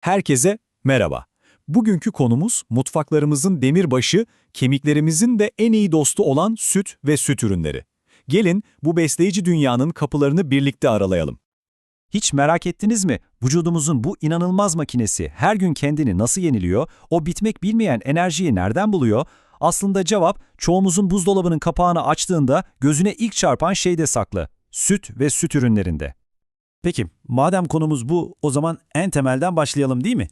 Herkese merhaba. Bugünkü konumuz mutfaklarımızın demirbaşı, kemiklerimizin de en iyi dostu olan süt ve süt ürünleri. Gelin bu besleyici dünyanın kapılarını birlikte aralayalım. Hiç merak ettiniz mi? Vücudumuzun bu inanılmaz makinesi her gün kendini nasıl yeniliyor? O bitmek bilmeyen enerjiyi nereden buluyor? Aslında cevap çoğumuzun buzdolabının kapağını açtığında gözüne ilk çarpan şeyde saklı. Süt ve süt ürünlerinde. Peki, madem konumuz bu, o zaman en temelden başlayalım değil mi?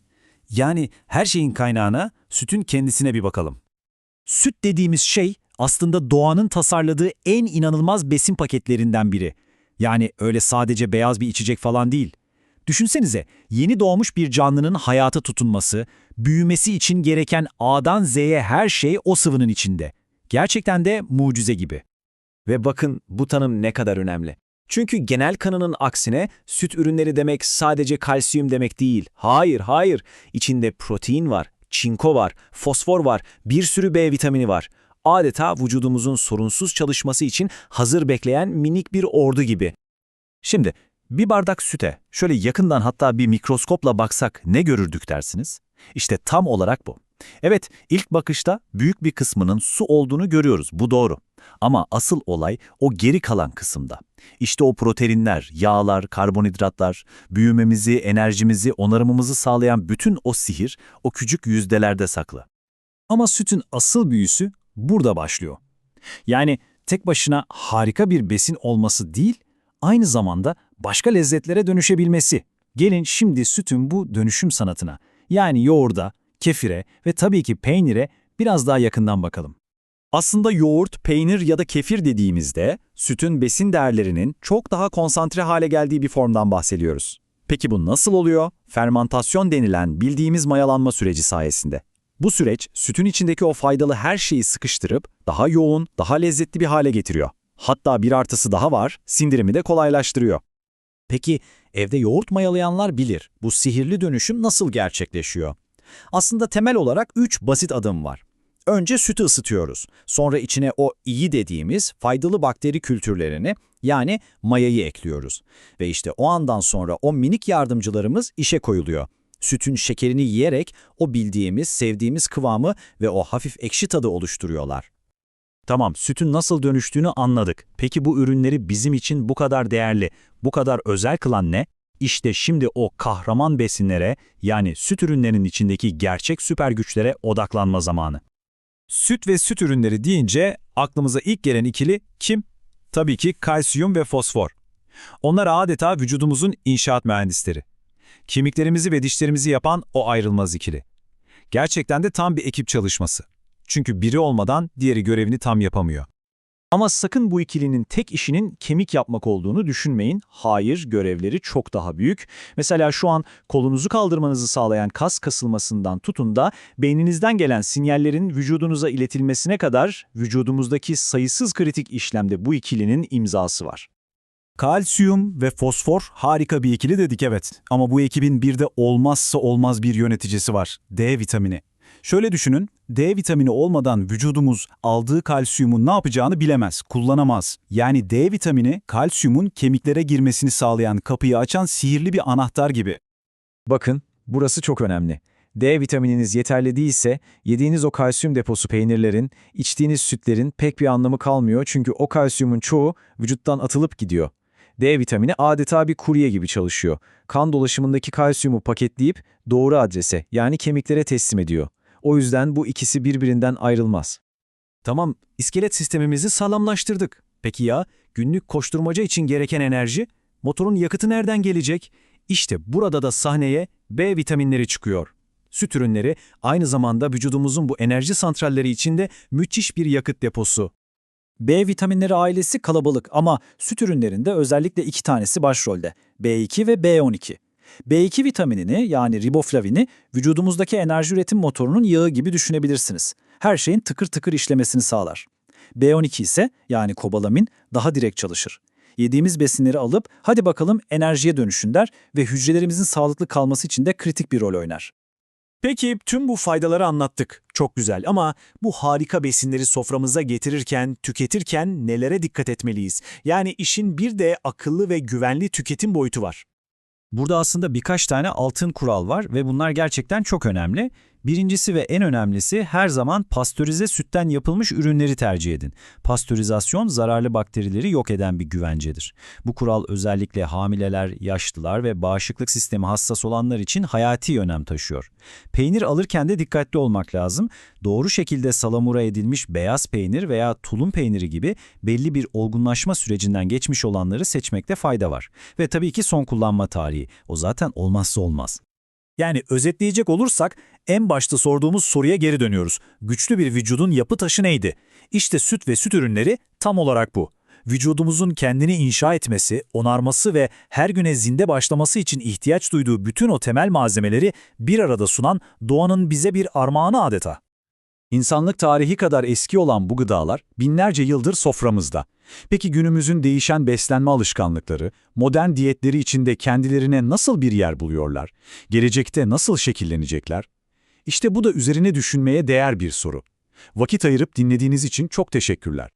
Yani her şeyin kaynağına, sütün kendisine bir bakalım. Süt dediğimiz şey aslında doğanın tasarladığı en inanılmaz besin paketlerinden biri. Yani öyle sadece beyaz bir içecek falan değil. Düşünsenize yeni doğmuş bir canlının hayata tutunması, büyümesi için gereken A'dan Z'ye her şey o sıvının içinde. Gerçekten de mucize gibi. Ve bakın bu tanım ne kadar önemli. Çünkü genel kanının aksine süt ürünleri demek sadece kalsiyum demek değil. Hayır, hayır. İçinde protein var, çinko var, fosfor var, bir sürü B vitamini var. Adeta vücudumuzun sorunsuz çalışması için hazır bekleyen minik bir ordu gibi. Şimdi, bir bardak süte şöyle yakından hatta bir mikroskopla baksak ne görürdük dersiniz? İşte tam olarak bu. Evet, ilk bakışta büyük bir kısmının su olduğunu görüyoruz, bu doğru. Ama asıl olay o geri kalan kısımda. İşte o proteinler, yağlar, karbonhidratlar, büyümemizi, enerjimizi, onarımımızı sağlayan bütün o sihir o küçük yüzdelerde saklı. Ama sütün asıl büyüsü burada başlıyor. Yani tek başına harika bir besin olması değil, aynı zamanda başka lezzetlere dönüşebilmesi. Gelin şimdi sütün bu dönüşüm sanatına, yani yoğurda, kefire ve tabii ki peynire biraz daha yakından bakalım. Aslında yoğurt, peynir ya da kefir dediğimizde sütün besin değerlerinin çok daha konsantre hale geldiği bir formdan bahsediyoruz. Peki bu nasıl oluyor? Fermantasyon denilen bildiğimiz mayalanma süreci sayesinde. Bu süreç sütün içindeki o faydalı her şeyi sıkıştırıp daha yoğun, daha lezzetli bir hale getiriyor. Hatta bir artısı daha var, sindirimi de kolaylaştırıyor. Peki evde yoğurt mayalayanlar bilir bu sihirli dönüşüm nasıl gerçekleşiyor? Aslında temel olarak 3 basit adım var. Önce sütü ısıtıyoruz. Sonra içine o iyi dediğimiz faydalı bakteri kültürlerini yani mayayı ekliyoruz. Ve işte o andan sonra o minik yardımcılarımız işe koyuluyor. Sütün şekerini yiyerek o bildiğimiz, sevdiğimiz kıvamı ve o hafif ekşi tadı oluşturuyorlar. Tamam, sütün nasıl dönüştüğünü anladık. Peki bu ürünleri bizim için bu kadar değerli, bu kadar özel kılan ne? İşte şimdi o kahraman besinlere yani süt ürünlerinin içindeki gerçek süper güçlere odaklanma zamanı. Süt ve süt ürünleri deyince aklımıza ilk gelen ikili kim? Tabii ki kalsiyum ve fosfor. Onlar adeta vücudumuzun inşaat mühendisleri. Kemiklerimizi ve dişlerimizi yapan o ayrılmaz ikili. Gerçekten de tam bir ekip çalışması. Çünkü biri olmadan diğeri görevini tam yapamıyor. Ama sakın bu ikilinin tek işinin kemik yapmak olduğunu düşünmeyin. Hayır, görevleri çok daha büyük. Mesela şu an kolunuzu kaldırmanızı sağlayan kas kasılmasından tutun da beyninizden gelen sinyallerin vücudunuza iletilmesine kadar vücudumuzdaki sayısız kritik işlemde bu ikilinin imzası var. Kalsiyum ve fosfor harika bir ikili dedik evet. Ama bu ekibin bir de olmazsa olmaz bir yöneticisi var. D vitamini. Şöyle düşünün, D vitamini olmadan vücudumuz aldığı kalsiyumun ne yapacağını bilemez, kullanamaz. Yani D vitamini kalsiyumun kemiklere girmesini sağlayan kapıyı açan sihirli bir anahtar gibi. Bakın, burası çok önemli. D vitamininiz yeterli değilse, yediğiniz o kalsiyum deposu peynirlerin, içtiğiniz sütlerin pek bir anlamı kalmıyor çünkü o kalsiyumun çoğu vücuttan atılıp gidiyor. D vitamini adeta bir kurye gibi çalışıyor. Kan dolaşımındaki kalsiyumu paketleyip doğru adrese yani kemiklere teslim ediyor. O yüzden bu ikisi birbirinden ayrılmaz. Tamam, iskelet sistemimizi sağlamlaştırdık. Peki ya günlük koşturmaca için gereken enerji? Motorun yakıtı nereden gelecek? İşte burada da sahneye B vitaminleri çıkıyor. Süt ürünleri aynı zamanda vücudumuzun bu enerji santralleri içinde müthiş bir yakıt deposu. B vitaminleri ailesi kalabalık ama süt ürünlerinde özellikle iki tanesi başrolde. B2 ve B12. B2 vitaminini yani riboflavini vücudumuzdaki enerji üretim motorunun yağı gibi düşünebilirsiniz. Her şeyin tıkır tıkır işlemesini sağlar. B12 ise yani kobalamin daha direkt çalışır. Yediğimiz besinleri alıp hadi bakalım enerjiye dönüşün der ve hücrelerimizin sağlıklı kalması için de kritik bir rol oynar. Peki tüm bu faydaları anlattık. Çok güzel ama bu harika besinleri soframıza getirirken, tüketirken nelere dikkat etmeliyiz? Yani işin bir de akıllı ve güvenli tüketim boyutu var. Burada aslında birkaç tane altın kural var ve bunlar gerçekten çok önemli. Birincisi ve en önemlisi her zaman pastörize sütten yapılmış ürünleri tercih edin. Pastörizasyon zararlı bakterileri yok eden bir güvencedir. Bu kural özellikle hamileler, yaşlılar ve bağışıklık sistemi hassas olanlar için hayati önem taşıyor. Peynir alırken de dikkatli olmak lazım. Doğru şekilde salamura edilmiş beyaz peynir veya tulum peyniri gibi belli bir olgunlaşma sürecinden geçmiş olanları seçmekte fayda var. Ve tabii ki son kullanma tarihi. O zaten olmazsa olmaz. Yani özetleyecek olursak en başta sorduğumuz soruya geri dönüyoruz. Güçlü bir vücudun yapı taşı neydi? İşte süt ve süt ürünleri tam olarak bu. Vücudumuzun kendini inşa etmesi, onarması ve her güne zinde başlaması için ihtiyaç duyduğu bütün o temel malzemeleri bir arada sunan doğanın bize bir armağanı adeta. İnsanlık tarihi kadar eski olan bu gıdalar binlerce yıldır soframızda. Peki günümüzün değişen beslenme alışkanlıkları, modern diyetleri içinde kendilerine nasıl bir yer buluyorlar? Gelecekte nasıl şekillenecekler? İşte bu da üzerine düşünmeye değer bir soru. Vakit ayırıp dinlediğiniz için çok teşekkürler.